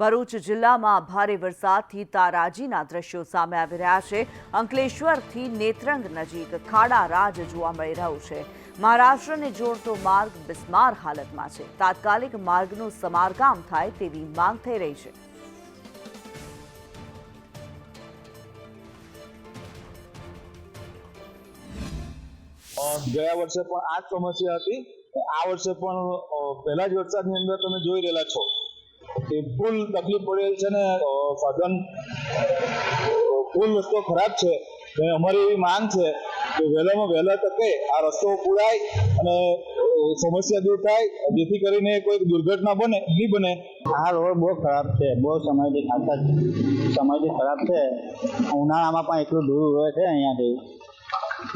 ભરૂચ જિલ્લામાં ભારે વરસાદથી તારાજીના દ્રશ્યો સામે આવી રહ્યા છે. અંકલેશ્વરથી નેત્રંગ નજીક ખાડા રાજ જોવા મળી રહ્યું છે. મહારાષ્ટ્રને જોડતો માર્ગ બિસ્માર હાલતમાં છે. તાત્કાલિક માર્ગનું સમારકામ થાય તેવી માંગ થઈ રહી છે. ગયા વર્ષે પણ આ જ સમસ્યા હતી. આ વર્ષે પણ પહેલા જ વરસાદની અંદર તમે જોઈ રહેલા છો. ફૂલ તકલીફ પડેલ છે ને સાધન ફૂલ રસ્તો ખરાબ છે. અમારી એવી માંગ છે કે વહેલામાં વહેલા તકે આ રસ્તો પુરાય અને સમસ્યા દૂર થાય, જેથી કરીને કોઈ દુર્ઘટના બને, નહીં બને. આ રોડ બહુ ખરાબ છે, બહુ સમયથી ખાસા સમયથી ખરાબ છે. ઉનાળામાં પણ એટલું દૂર હોય છે અહીંયાથી.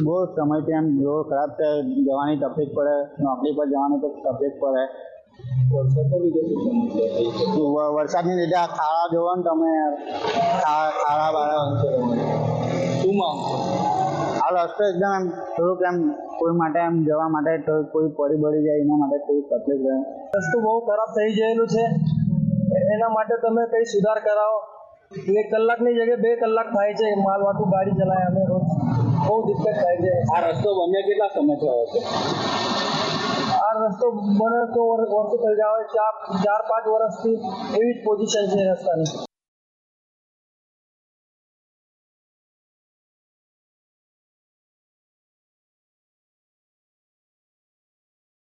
બહુ સમયથી એમ રોડ ખરાબ છે, જવાની તકલીફ પડે, નોકરી પર જવાની તકલીફ પડે. વરસાદની લીધે આ ખાડા જોવો ને તમે. ખાડા બાળા શું માંગ આ રસ્તો એકદમ એમ થોડુંક એમ કોઈ માટે એમ જવા માટે કોઈ પડી બળી જાય એના માટે કોઈ તકલીફ રહે. રસ્તો બહુ ખરાબ થઈ ગયેલું છે. એના માટે તમે કંઈ સુધાર કરાવો. એક કલાકની જગ્યાએ બે કલાક થાય છે. માલવાતું ગાડી ચલાવે અમે રોજ બહુ દિક્કત થાય છે. આ રસ્તો બને કેટલા સમય થયો છે? બને તો વર્ષો થઈ જાય ચાર ચાર પાંચ વર્ષથી એવી જ પોઝિશન છે રસ્તાની.